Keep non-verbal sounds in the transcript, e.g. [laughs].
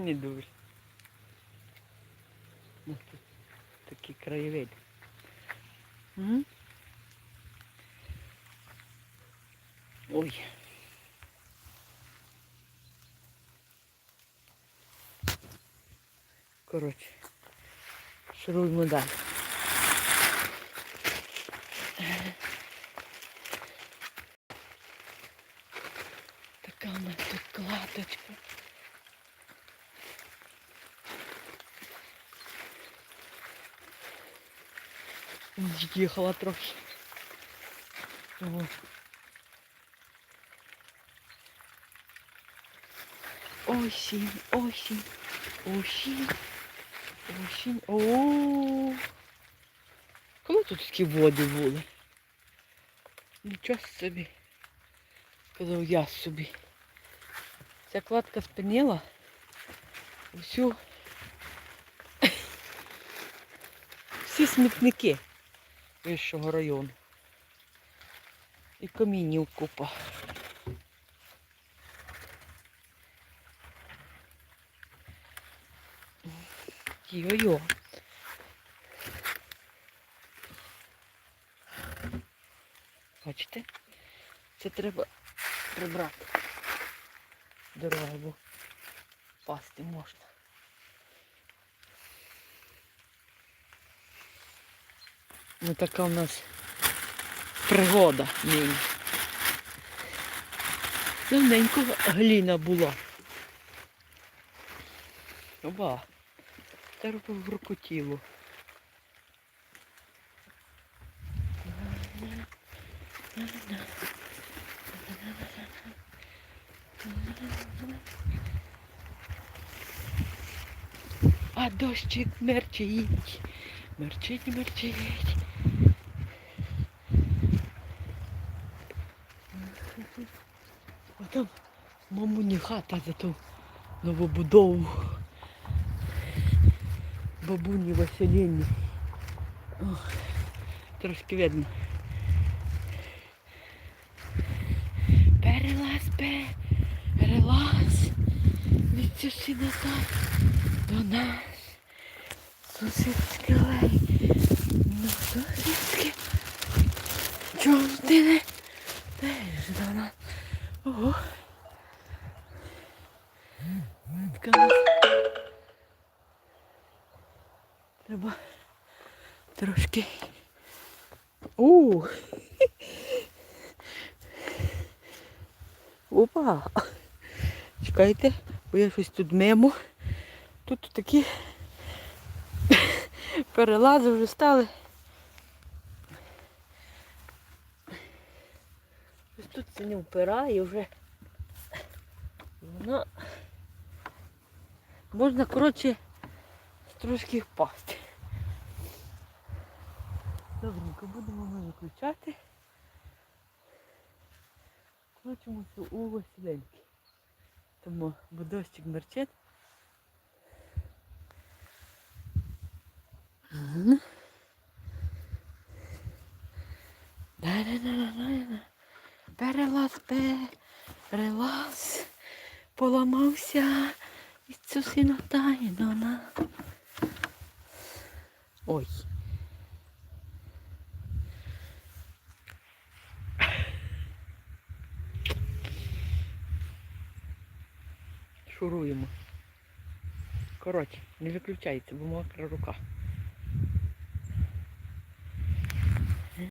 Не дуже. Ну, тут такі краєвиди. М? Ой. Коротше, шуруємо далі. Така у нас тут кладочка. Їхала трохи. О. Осінь, осінь, осінь, осінь. О. Коли тут такі води були? Нічого собі. Сказав я собі. Ця кладка спинила всю [laughs] всі смітники вищого району. І камінів купа. Йо-йо. Бачите? Це треба прибрати дорогу, пасти можна. Ну така у нас пригода нині. Давненько гліна була. Оба. Треба врукотіло. А дощик мерчить, мерчить, мерчить. А там мамуні хата за ту новобудову. Бабуні Василіні. Трошки видно. Перелаз, перелаз. Від сусіда так до нас. Сусідське лей. Ну, сусідське. Чому ти не нас? Ого. Така Треба трошки. У. Опа. Чекайте, бо я щось тут мимо. Тут такі перелази вже стали. Ось тут це не впирає вже. Воно можна, коротше, трошки впасти. Добренько, будемо ми виключати. Хочемося у Василенки. Тому бо дощик мерчить. Да-да-да-да-да. Перелаз, перелаз, поламався. І цю і. Ой. Шуруємо. Коротше, не виключається, бо мокра рука.